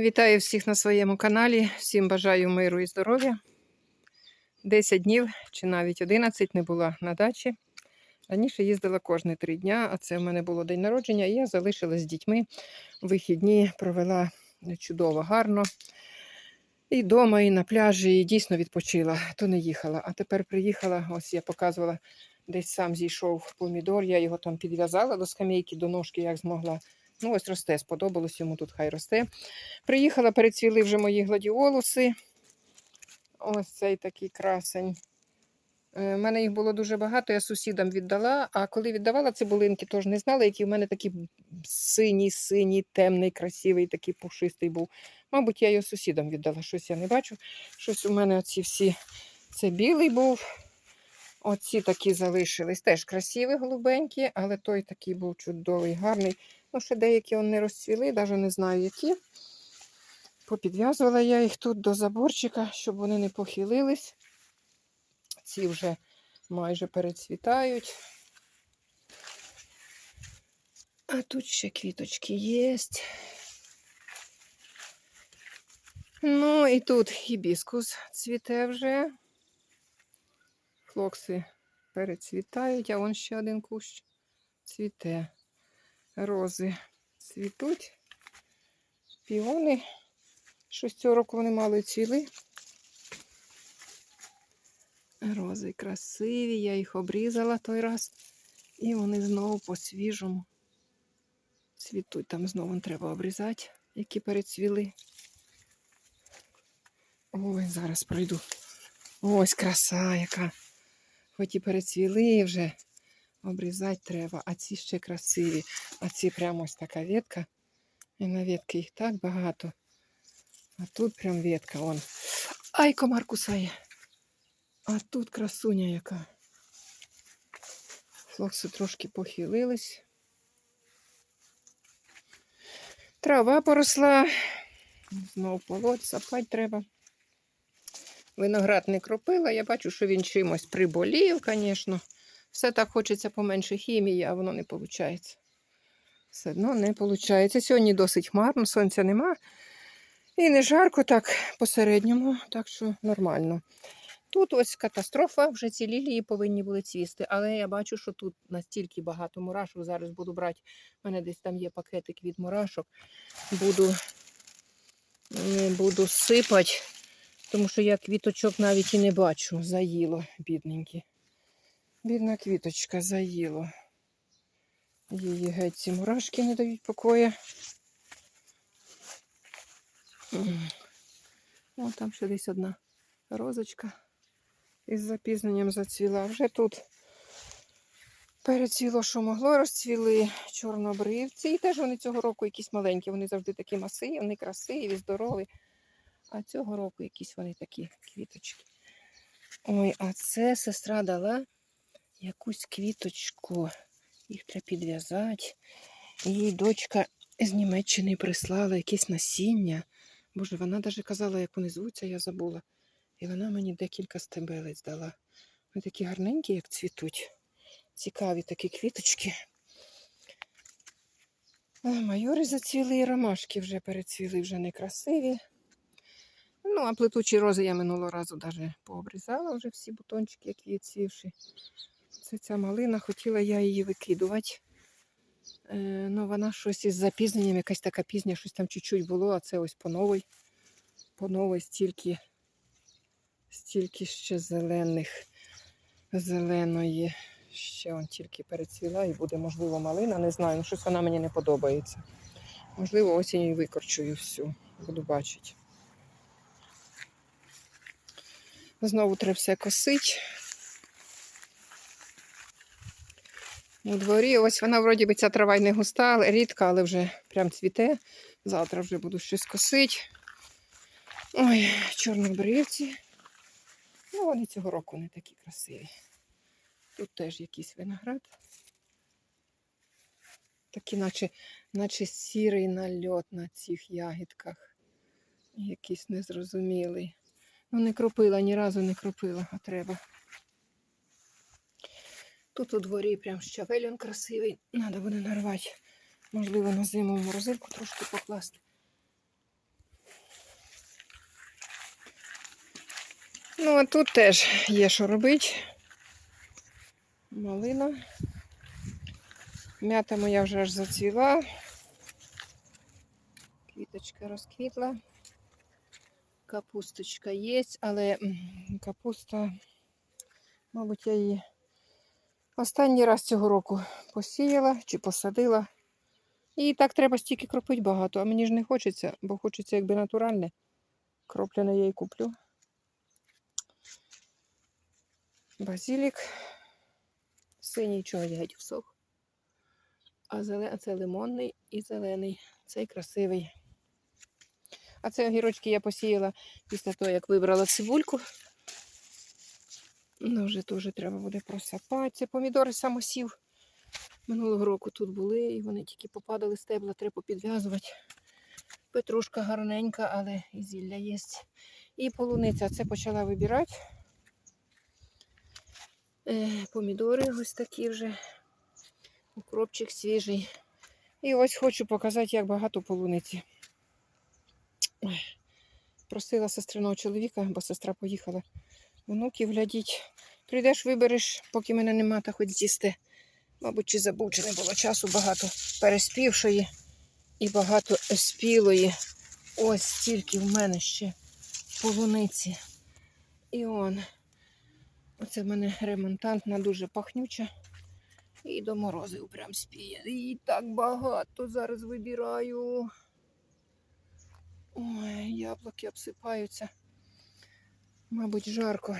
Вітаю всіх на своєму каналі. Всім бажаю миру і здоров'я. 10 днів чи навіть 11 не була на дачі. Раніше їздила кожні три дня, а це в мене було день народження, і я залишилась з дітьми. Вихідні провела чудово, гарно. І вдома, і на пляжі, і дійсно відпочила, то не їхала. А тепер приїхала, ось я показувала, десь сам зійшов помідор, я його там підв'язала до скамейки, до ножки, як змогла. Ну, ось росте, сподобалось йому тут, хай росте. Приїхала, перецвіли вже мої гладіолуси. Ось цей такий красень. У мене їх було дуже багато, я сусідам віддала, а коли віддавала цибулинки, теж не знала, який в мене такий синій, синій, темний, красивий, такий пушистий був. Мабуть, я його сусідам віддала, щось я не бачу. Щось у мене оці всі. Це білий був. Оці такі залишились. Теж красиві, голубенькі, але той такий був чудовий, гарний. Ну, ще деякі он не розцвіли, навіть не знаю які. Попідв'язувала я їх тут до заборчика, щоб вони не похилились. Ці вже майже перецвітають. А тут ще квіточки є. Ну і тут гібіскус цвіте вже. Флокси перецвітають, а вон ще один кущ цвіте. Рози цвітуть. Піони. Щось цього вони мало й цвіли. Рози красиві, я їх обрізала той раз. І вони знову по-свіжому цвітуть. Там знову треба обрізати, які перецвіли. Ой, зараз пройду. Ось краса яка. Хоч і перецвіли вже, обрізати треба, а ці ще красиві. А ці прямо ось така ветка. І на ветки їх так багато. А тут прям ветка, вон. Ай, комар кусає. А тут красуня яка. Флокси трошки похилились. Трава поросла. Знову полоть, сапати треба. Виноград не кропила. Я бачу, що він чимось приболів, звісно. Все так хочеться поменше хімії, а воно не виходить. Все одно не виходить. Сьогодні досить хмарно, сонця нема. І не жарко, так посередньому, так що нормально. Тут ось катастрофа, вже ці лілії повинні були цвісти, але я бачу, що тут настільки багато мурашок. Зараз буду брати, у мене десь там є пакетик від мурашок. Буду, е, буду сипати, тому що я квіточок навіть і не бачу. Заїло, бідненькі. Бідна квіточка заїло. Її геть ці мурашки не дають покою. О, там ще десь одна розочка із запізненням зацвіла. Вже тут перецвіло, що могло, розцвіли чорнобривці. І теж вони цього року якісь маленькі, вони завжди такі масивні, красиві, здорові. А цього року якісь вони такі квіточки. Ой, а це сестра дала якусь квіточку. Їх треба підв'язати. Її дочка з Німеччини прислала якесь насіння. Боже, вона навіть казала, як вони звуться, я забула. І вона мені декілька стебелець дала. Вони такі гарненькі, як цвітуть. Цікаві такі квіточки. А, майори зацвіли і ромашки вже перецвіли, вже некрасиві. Ну, а плетучі рози я минулого разу навіть пообрізала вже всі бутончики, які відцвівши. Це ця малина, хотіла я її викидувати. Е, ну, вона щось із запізненням, якась така пізня, щось там чуть-чуть було, а це ось по новій. По новій стільки, стільки ще зелених, зеленої. Ще он тільки перецвіла і буде, можливо, малина. Не знаю, ну щось вона мені не подобається. Можливо, осінню викорчую всю, буду бачити. Знову треба все косити. У дворі ось вона вроді би ця трава й не густа, рідка, але вже прям цвіте. Завтра вже буду щось косити. Ой, чорнобривці. Ну, вони цього року не такі красиві. Тут теж якийсь виноград. Такий, наче, наче сірий нальот на цих ягідках. Якийсь незрозумілий. Ну, не кропила, ні разу не кропила, а треба. Тут у дворі прям щавель красивий. Треба буде нарвати. Можливо, на зиму в морозилку трошки покласти. Ну, а тут теж є що робити. Малина. М'ята моя вже аж зацвіла. Квіточка розквітла. Капусточка є, але капуста, мабуть, я її останній раз цього року посіяла чи посадила. І так треба стільки кропити багато, а мені ж не хочеться, бо хочеться якби натуральне. Кроплене я і куплю. Базилік. Синій чого геть всох. А це лимонний і зелений. Цей красивий. А це огірочки я посіяла після того, як вибрала цибульку. Ну, вже теж треба буде просапати. Це помідори самосів. Минулого року тут були, і вони тільки попадали стебла, треба підв'язувати. Петрушка гарненька, але і зілля є. І полуниця. Це почала вибирати. Е, помідори ось такі вже. Укропчик свіжий. І ось хочу показати, як багато полуниці. Просила сестриного чоловіка, бо сестра поїхала. Внуків глядіть. Прийдеш, вибереш, поки мене нема, та хоч з'їсти. Мабуть, чи забув, чи не було часу багато переспівшої і багато спілої. Ось стільки в мене ще полуниці. І он. Оце в мене ремонтантна, дуже пахнюча. І до морозив прям спіє. І так багато зараз вибираю. Ой, яблуки обсипаються. Мабуть, жарко.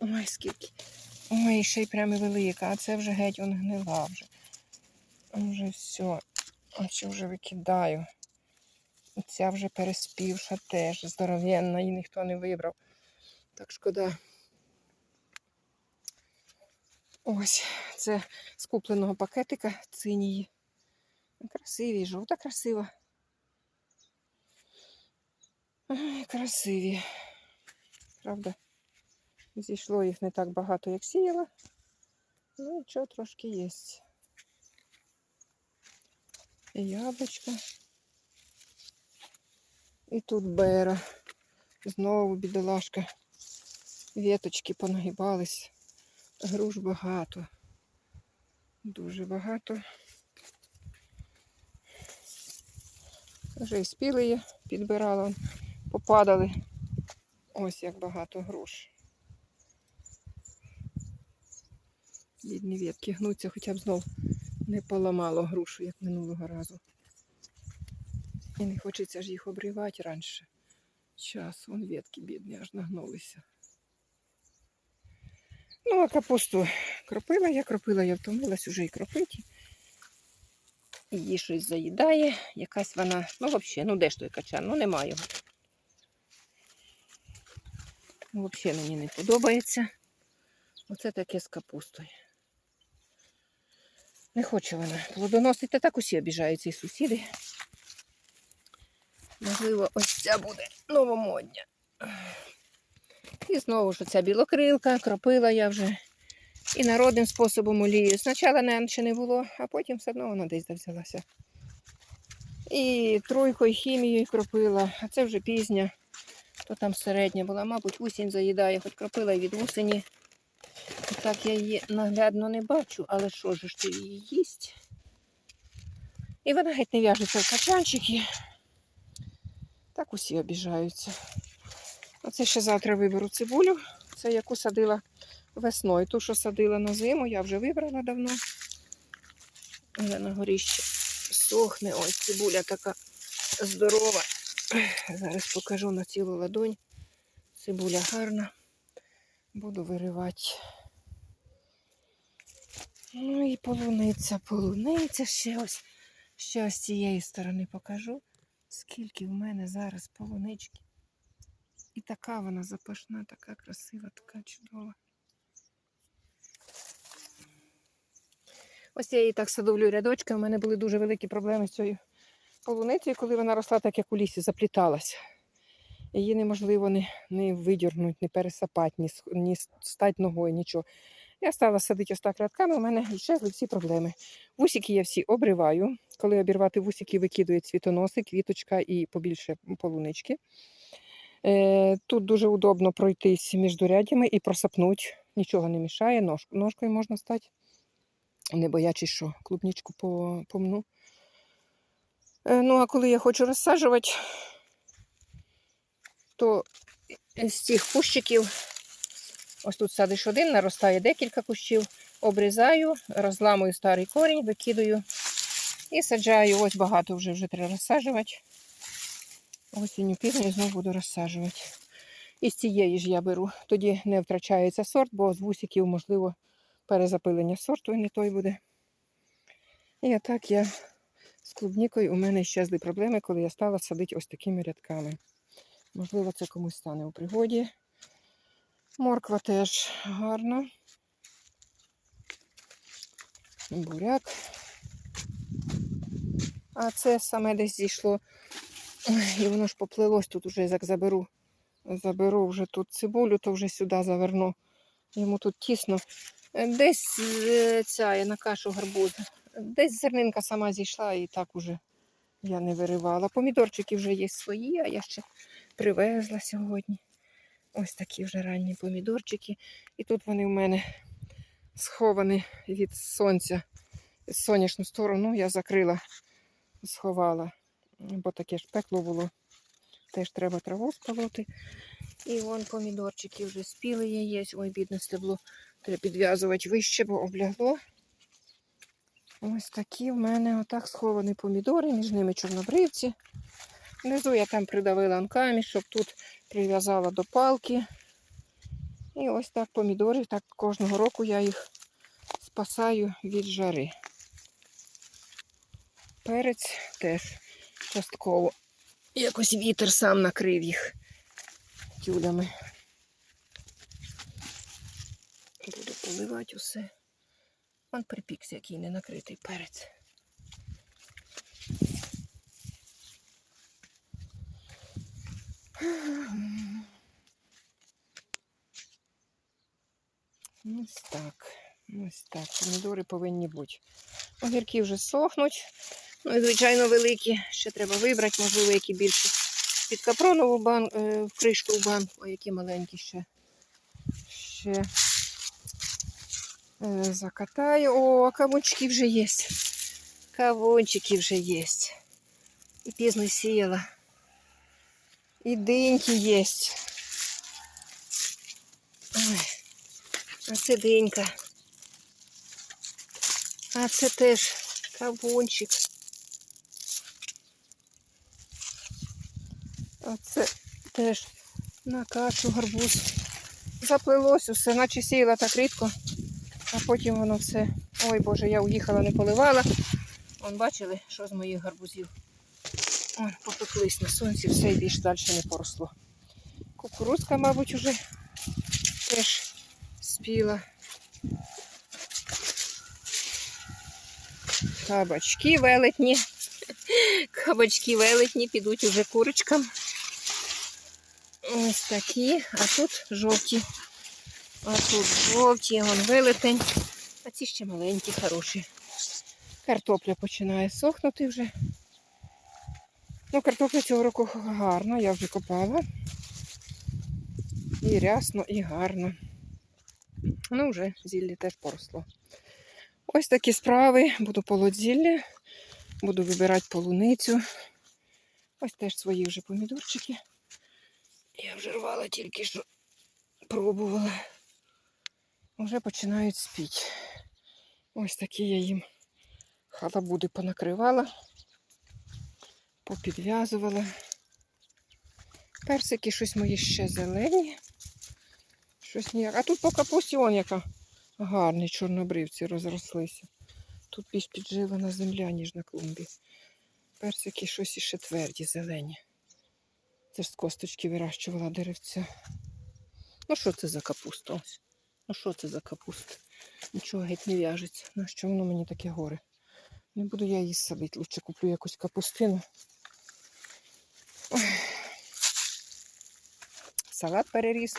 Ой, скільки. Ой, ще й прямо велика, а це вже геть он гнила вже. Вже все. А що вже викидаю. Ця вже переспівша теж здоровенна, її ніхто не вибрав. Так шкода. Ось, це з купленого пакетика цинії. Красиві, жовта красива. Красиві. Правда, зійшло їх не так багато, як сіяла. Ну, нічого трошки є. І яблучка. І тут бера. Знову бідолашка. Віточки понагибались. Груш багато. Дуже багато. Вже і спіли є, підбирала, попадали. Ось як багато груш. Бідні ветки гнуться, хоча б знов не поламало грушу, як минулого разу. І не хочеться ж їх обривати раніше. Час, вон ветки бідні, аж нагнулися. Ну, а капусту кропила я, кропила, я втомилась уже і кропити. Її щось заїдає. Якась вона, ну взагалі, ну де ж той качан? Ну немає його. Взагалі мені не подобається. Оце таке з капустою. Не хоче вона плодоносити, так усі обіжаються і сусіди. Можливо, ось ця буде новомодня. І знову ж оця білокрилка, кропила я вже. І народним способом олію. Спочатку не, ще не було, а потім все одно вона десь взялася. І тройкою хімією кропила, а це вже пізня, то там середня була, мабуть, усінь заїдає, хоч кропила від усені. Так я її наглядно не бачу, але що ж ти її їсть? І вона геть не в'яжеться в качанчики. Так усі обіжаються. Оце ще завтра виберу цибулю. Це яку садила весною. Ту, що садила на зиму, я вже вибрала давно. Але на горіще сохне. Ось цибуля така здорова. Зараз покажу на цілу ладонь. Цибуля гарна. Буду виривати. Ну і полуниця, полуниця ще ось. Ще ось з цієї сторони покажу. Скільки в мене зараз полунички. І така вона запашна, така красива, така чудова. Ось я її так садовлю рядочками. У мене були дуже великі проблеми з цією полуницею, коли вона росла так, як у лісі, запліталася. Її неможливо не, не видірнути, не пересапати, ні, ні стати ногою, нічого. Я стала садити ось так у мене щезли всі проблеми. Вусики я всі обриваю. Коли обірвати вусики, викидує цвітоноси, квіточка і побільше полунички. Е, тут дуже удобно пройтись між рядями і просапнути. Нічого не мішає, ножкою можна стати, не боячись, що клубничку по- помну. Е, ну, а коли я хочу розсаджувати, то з цих кущиків, ось тут садиш один, наростає декілька кущів, обрізаю, розламую старий корінь, викидаю і саджаю. Ось багато вже вже треба розсаджувати. Осінню пізню знову буду розсаджувати. І з цієї ж я беру. Тоді не втрачається сорт, бо з вусиків, можливо, перезапилення сорту і не той буде. І отак я з клубнікою у мене щезли проблеми, коли я стала садити ось такими рядками. Можливо, це комусь стане у пригоді. Морква теж гарна. Буряк. А це саме десь зійшло. І воно ж поплилось тут уже як заберу. Заберу вже тут цибулю, то вже сюди заверну. Йому тут тісно. Е, Десь е, ця я на кашу гарбуз. Десь зернинка сама зійшла і так уже я не виривала. Помідорчики вже є свої, а я ще привезла сьогодні. Ось такі вже ранні помідорчики. І тут вони в мене сховані від сонця. Сонячну сторону я закрила, сховала, бо таке ж пекло було. Теж треба траву сполоти. І вон помідорчики вже спіли є. Ой, бідне стебло. Треба підв'язувати вище, бо облягло. Ось такі в мене отак сховані помідори, між ними чорнобривці. Внизу я там придавила анкамі, щоб тут прив'язала до палки. І ось так помідори. Так кожного року я їх спасаю від жари. Перець теж частково. Якось вітер сам накрив їх тюлями. Буду поливати усе. Вон припікся, який не накритий перець. Ось так. Ось так. Помідори повинні бути. Огірки вже сохнуть. Ну і, звичайно, великі. Ще треба вибрати, можливо, які більше під капронову бан... е, в кришку в банку, а які маленькі ще. Ще закатаю. О, кавунчики вже є. Кавунчики вже є. І пізно сіяла. І диньки є. А це динька. А це теж кавунчик. А це теж на кашу гарбуз. Заплилось усе, наче сіяла так рідко, а потім воно все. Ой Боже, я уїхала, не поливала. Вон бачили, що з моїх гарбузів. Ой, попеклись на сонці, все і більш далі не поросло. Кукурузка, мабуть, уже теж спіла. Кабачки велетні. Кабачки велетні підуть уже курочкам. Ось такі, а тут жовті. А тут жовті, вон велетень. А ці ще маленькі, хороші. Картопля починає сохнути вже. Ну, картопля цього року гарна, я вже копала. І рясно, і гарно. Ну, вже зілля теж поросло. Ось такі справи. Буду полоть зілля, буду вибирати полуницю. Ось теж свої вже помідорчики. Я вже рвала тільки що пробувала. Вже починають спіти. Ось такі я їм халабуди понакривала, попідв'язувала. Персики щось мої ще зелені. Щось ніяк. А тут по капусті он яка гарні чорнобривці розрослися. Тут більш піджилена земля, ніж на клумбі. Персики щось іще тверді, зелені. Це ж з косточки вирощувала деревця. Ну що це за капуста? Ось? Ну що це за капуста? Нічого геть не в'яжеться. Ну що воно мені таке горе? Не буду я її садити, лучше куплю якусь капустину. Ой. Салат переріс.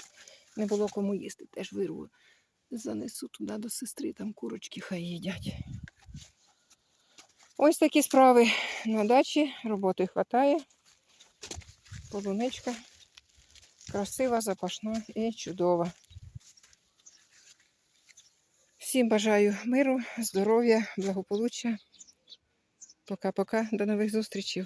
Не було кому їсти, теж вирву. Занесу туди до сестри, там курочки хай їдять. Ось такі справи на дачі. Роботи вистачає. Полуничка Красива, запашна і чудова. Всім бажаю миру, здоров'я, благополуччя. Пока-пока. До нових зустрічей.